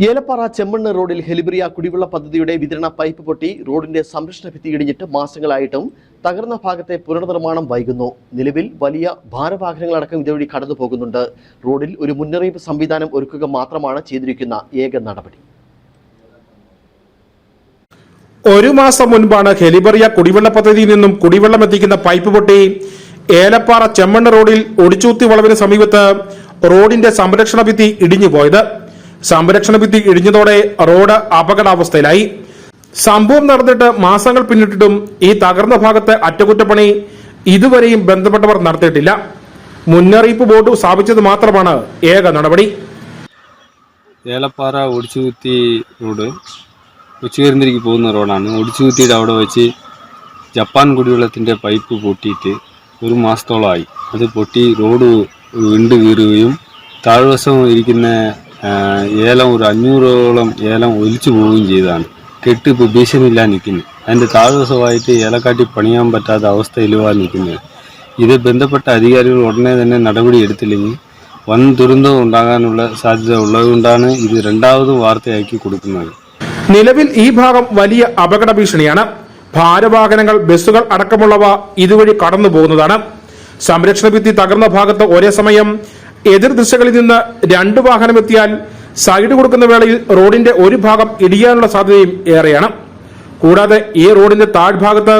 ഏലപ്പാറ ചെമ്മണ്ണ് റോഡിൽ ഹെലിബ്രിയ കുടിവെള്ള പദ്ധതിയുടെ വിതരണ പൈപ്പ് പൊട്ടി റോഡിന്റെ സംരക്ഷണ ഭിത്തി ഇടിഞ്ഞിട്ട് മാസങ്ങളായിട്ടും തകർന്ന ഭാഗത്തെ പുനർനിർമ്മാണം വൈകുന്നു. നിലവിൽ വലിയ ഭാരവാഹനങ്ങളടക്കം ഇതുവഴി കടന്നു പോകുന്നുണ്ട്. റോഡിൽ ഒരു മുന്നറിയിപ്പ് സംവിധാനം ഒരുക്കുക മാത്രമാണ് ചെയ്തിരിക്കുന്ന ഏക നടപടി. ഒരു മാസം മുൻപാണ് ഹെലിബറിയ കുടിവെള്ള പദ്ധതിയിൽ നിന്നും കുടിവെള്ളം എത്തിക്കുന്ന പൈപ്പ് പൊട്ടി ഏലപ്പാറ ചെമ്മണ്ണ് റോഡിൽ ഒടിച്ചൂത്തി വളവിന് സമീപത്ത് റോഡിന്റെ സംരക്ഷണ ഭിത്തി ഇടിഞ്ഞു പോയത് സംരക്ഷണ ഭിത്തി ഇടിഞ്ഞതോടെ റോഡ് അപകടാവസ്ഥയിലായി. സംഭവം നടന്നിട്ട് മാസങ്ങൾ പിന്നിട്ടിട്ടും ഈ തകർന്ന ഭാഗത്തെ അറ്റകുറ്റപ്പണി ഇതുവരെയും ബന്ധപ്പെട്ടവർ നടത്തിയിട്ടില്ല. മുന്നറിയിപ്പ് ബോർഡ് സ്ഥാപിച്ചത് മാത്രമാണ് ഏക നടപടി. ഏലപ്പാറ ഒടിച്ചുകുത്തി റോഡ് ഉച്ചകരിന്തിരിക്ക് പോകുന്ന റോഡാണ്. ഒടിച്ചുകുത്തിയുടെ അവിടെ വെച്ച് ജപ്പാൻ കുടിവെള്ളത്തിന്റെ പൈപ്പ് പൊട്ടിയിട്ട് ഒരു മാസത്തോളമായി. അത് പൊട്ടി റോഡ് വിണ്ട് കീറുകയും താഴ്വശം ഇരിക്കുന്ന ഏലം ഒരു അഞ്ഞൂറോളം ഏലം ഒലിച്ചു പോവുകയും ചെയ്തതാണ്. കെട്ട് ഇപ്പോൾ ഭീഷണിയില്ല നിൽക്കുന്നത്. അതിന്റെ താഴ്വശമായിട്ട് ഏലക്കാട്ടി പണിയാൻ പറ്റാത്ത അവസ്ഥയിലുമാണ് നിൽക്കുന്നത്. ഇത് ബന്ധപ്പെട്ട അധികാരികൾ ഉടനെ തന്നെ നടപടി എടുത്തില്ലെങ്കിൽ വൻ ദുരന്തം ഉണ്ടാകാനുള്ള സാധ്യത ഉള്ളതുകൊണ്ടാണ് ഇത് രണ്ടാമതും വാർത്തയാക്കി കൊടുക്കുന്നത്. നിലവിൽ ഈ ഭാഗം വലിയ അപകട ഭീഷണിയാണ്. ഭാരവാഹനങ്ങൾ ബസ്സുകൾ അടക്കമുള്ളവ ഇതുവഴി കടന്നു പോകുന്നതാണ് സംരക്ഷണ ഭിത്തി തകർന്ന ഭാഗത്ത് ഒരേ സമയം എതിർ ദിശകളിൽ നിന്ന് രണ്ട് വാഹനം എത്തിയാൽ സൈഡ് കൊടുക്കുന്ന വേളയിൽ റോഡിന്റെ ഒരു ഭാഗം ഇടിയാനുള്ള സാധ്യതയും ഏറെയാണ്. കൂടാതെ ഈ റോഡിന്റെ താഴ്ഭാഗത്ത്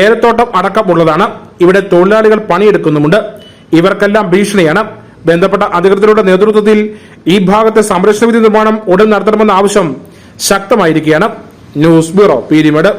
ഏലത്തോട്ടം അടക്കമുള്ളതാണ് ഇവിടെ തൊഴിലാളികൾ പണിയെടുക്കുന്നുമുണ്ട്. ഇവർക്കെല്ലാം ഭീഷണിയാണ്. ബന്ധപ്പെട്ട അധികൃതരുടെ നേതൃത്വത്തിൽ ഈ ഭാഗത്തെ സംരക്ഷണ വിധി നിർമ്മാണം ഉടൻ നടത്തണമെന്ന ആവശ്യം ശക്തമായിരിക്കുകയാണ്. News bureau Peermade.